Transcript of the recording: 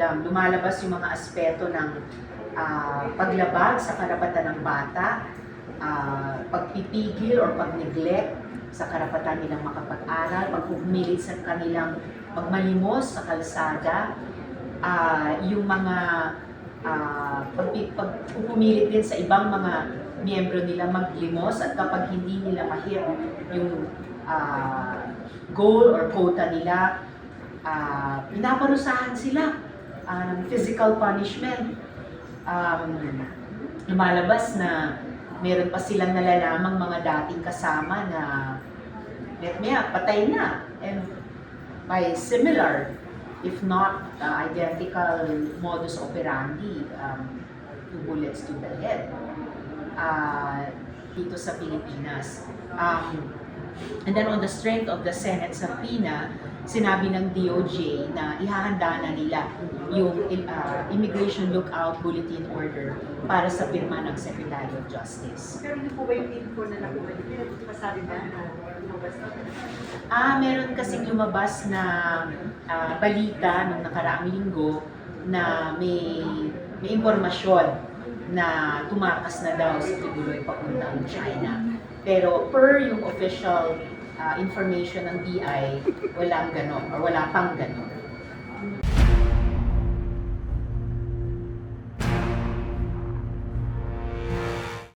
um, lumalabas yung mga aspeto ng ah, paglabag sa karapatan ng bata, ah, pagpipigil or pag-neglect sa karapatan nilang makapag-aral, pagpumilit sa kanilang magmalimos sa kalsada, ah, yung mga pagpi- pagpupumilit din sa ibang mga miyembro nila maglimos at kapag hindi nila mahit yung ah, goal or quota nila, ah, pinaparusahan sila ng physical punishment. Um, lumalabas na meron pa silang nalalamang mga dating kasama na net maya, patay na. And by similar, if not uh, identical modus operandi, um, two bullets to the head uh, dito sa Pilipinas. Um, and then on the strength of the Senate subpoena, sinabi ng DOJ na ihahanda na nila yung uh, Immigration Lookout Bulletin Order para sa pirma ng Secretary of Justice. Pero hindi po ba yung info na nakuha niyo? Masabi ba na lumabas na? Ah, meron kasing lumabas na ah, balita nung nakaraang linggo na may may impormasyon na tumakas na daw si Tibuloy papuntang China. Pero per yung official ah, information ng BI, walang ganon or wala pang ganon.